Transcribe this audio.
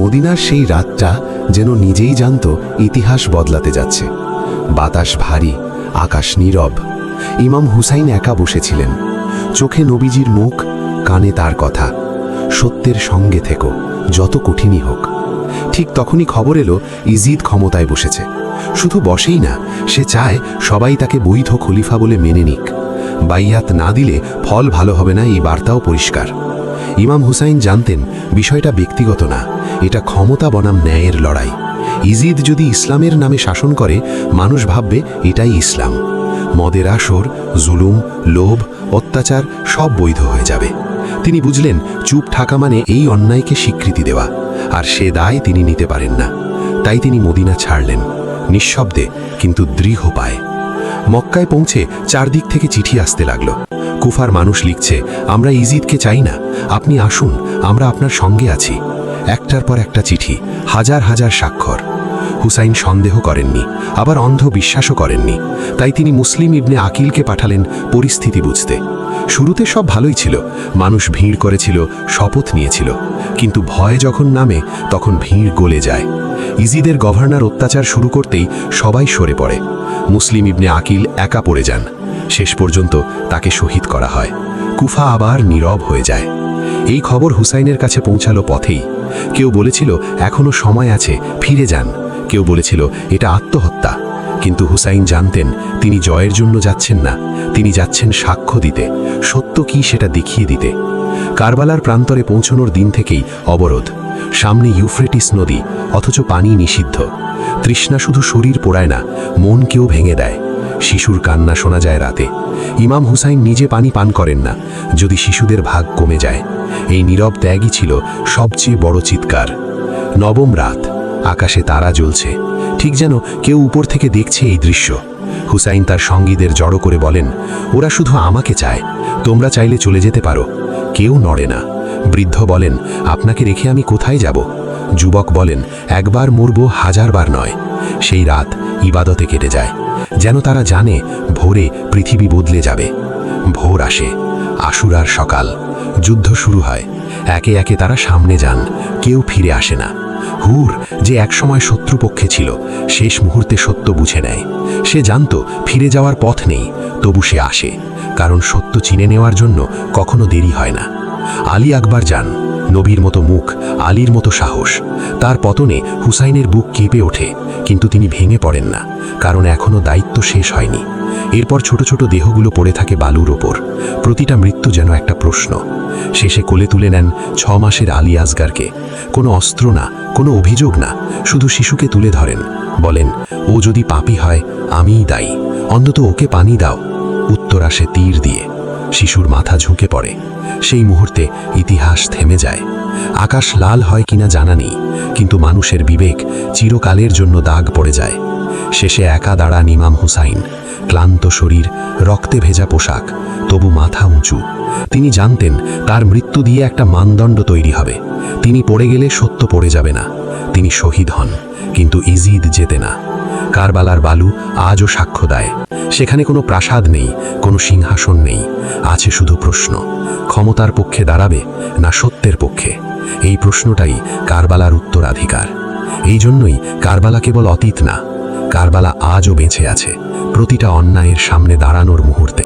মদিনার সেই রাতটা যেন নিজেই জানত ইতিহাস বদলাতে যাচ্ছে। বাতাস ভারী, আকাশ নীরব। ইমাম হুসাইন একা বসেছিলেন। চোখে নবীজির মুখ, কানে তার কথা। সত্যের সঙ্গে থেকো, যত কঠিনই হোক। ঠিক তখনই খবর এলো, ইজিদ ক্ষমতায় বসেছে। শুধু বসেই না, সে চায় সবাই তাকে বৈধ খলিফা বলে মেনে নিক। বাইয়াত না দিলে ফল ভালো হবে না, এই বার্তাও পরিষ্কার। ইমাম হুসাইন জানতেন বিষয়টা ব্যক্তিগত না, এটা ক্ষমতা বনাম ন্যায়ের লড়াই। ইজিদ যদি ইসলামের নামে শাসন করে, মানুষ ভাববে এটাই ইসলাম। মদের আসর, জুলুম, লোভ, অত্যাচার সব বৈধ হয়ে যাবে। তিনি বুঝলেন, চুপ থাকা মানে এই অন্যায়কে স্বীকৃতি দেওয়া, আর সে দায় তিনি নিতে পারেন না। তাই তিনি মদিনা ছাড়লেন, নিঃশব্দে, কিন্তু দৃঢ় পায় মক্কায় পৌঁছে চারদিক থেকে চিঠি আসতে লাগল। কুফার মানুষ লিখছে, আমরা ইজিদকে চাই না। আপনি আসুন, আমরা আপনার সঙ্গে আছি। একটার পর একটা চিঠি, হাজার হাজার স্বাক্ষর। হুসাইন সন্দেহ করেননি, আবার অন্ধ বিশ্বাসও করেননি। তাই তিনি মুসলিম ইবনে আকিলকে পাঠালেন পরিস্থিতি বুঝতে। শুরুতে সব ভালোই ছিল, মানুষ ভিড় করেছিল, শপথ নিয়েছিল। কিন্তু ভয় যখন নামে, তখন ভিড় গলে যায়। ইজিদের গভর্নর অত্যাচার শুরু করতেই সবাই সরে পড়ে। মুসলিম ইবনে আকিল একা পড়ে যান। শেষ পর্যন্ত তাকে শহীদ করা হয়। কুফা আবার নীরব হয়ে যায়। এই খবর হুসাইনের কাছে পৌঁছালো পথেই। কেউ বলেছিল, এখনও সময় আছে, ফিরে যান। কেউ বলেছিল, এটা আত্মহত্যা। কিন্তু হুসাইন জানতেন, তিনি জয়ের জন্য যাচ্ছেন না। তিনি যাচ্ছেন সাক্ষ্য দিতে, সত্য কি সেটা দেখিয়ে দিতে। কারবালার প্রান্তরে পৌঁছনোর দিন থেকেই অবরোধ। সামনে ইউফ্রেটিস নদী, অথচ পানি নিষিদ্ধ। তৃষ্ণা শুধু শরীর পোড়ায় না মন কেউ ভেঙে দেয়। শিশুর কান্না শোনা যায় রাতে। ইমাম হুসাইন নিজে পানি পান করেন না, যদি শিশুদের ভাগ কমে যায়। এই নীরব ত্যাগই ছিল সবচেয়ে বড় চিৎকার। নবম রাত, আকাশে তারা জ্বলছে। ঠিক যেন কেউ উপর থেকে দেখছে এই দৃশ্য। হুসাইন তার সঙ্গীদের জড়ো করে বলেন, ওরা শুধু আমাকে চায়, তোমরা চাইলে চলে যেতে পারো। কেউ নড়ে না। বৃদ্ধ বলেন, আপনাকে রেখে আমি কোথায় যাব? যুবক বলেন, একবার মরব হাজারবার নয়। সেই রাত ইবাদতে কেটে যায়। যেন তারা জানে ভোরে পৃথিবী বদলে যাবে। ভোর আসে, আশুরার সকাল, যুদ্ধ শুরু হয়। একে একে তারা সামনে যান, কেউ ফিরে আসে না। হুর যে একসময় শত্রুপক্ষে ছিল, শেষ মুহূর্তে সত্য বুঝে নেয়। সে জানত ফিরে যাওয়ার পথ নেই, তবু সে আসে। কারণ সত্য চিনে নেওয়ার জন্য কখনো দেরি হয় না। আলী আকবর যান। নবীর মতো মুখ, আলীর মতো সাহস। তার পতনে হুসাইনের বুক কেঁপে ওঠে, কিন্তু তিনি ভেঙে পড়েন না, কারণ এখনও দায়িত্ব শেষ হয়নি। এরপর ছোট ছোট দেহগুলো পড়ে থাকে বালুর ওপর। প্রতিটা মৃত্যু যেন একটা প্রশ্ন। শেষে কোলে তুলে নেন ছ মাসের আলী আসগারকে কোনো অস্ত্র না, কোনো অভিযোগ না, শুধু শিশুকে তুলে ধরেন। বলেন, ও যদি পাপি হয়, আমিই দায়ী। অন্তত ওকে পানি দাও। উত্তর আসে তীর দিয়ে। শিশুর মাথা ঝুঁকে পড়ে। সেই মুহূর্তে ইতিহাস থেমে যায়। আকাশ লাল হয় কিনা জানা নেই, কিন্তু মানুষের বিবেক চিরকালের জন্য দাগ পড়ে যায়। শেষে একা দাঁড়া ইমাম হুসাইন, ক্লান্ত শরীর, রক্তে ভেজা পোশাক, তবু মাথা উঁচু। তিনি জানতেন তার মৃত্যু দিয়ে একটা মানদণ্ড তৈরি হবে। তিনি পড়ে গেলে সত্য পড়ে যাবে না। তিনি শহীদ হন, কিন্তু ইজিদ যেতে না। কারবালার বালু আজও সাক্ষ্য দেয়। সেখানে কোনো প্রাসাদ নেই, কোনো সিংহাসন নেই। আছে শুধু প্রশ্ন। ক্ষমতার পক্ষে দাঁড়াবে না সত্যের পক্ষে? এই প্রশ্নটাই কারবালার উত্তরাধিকার। এই জন্যই কারবালা কেবল অতীত না, কারবালা আজও বেঁচে আছে। প্রতিটা অন্যায়ের সামনে দাঁড়ানোর মুহূর্তে।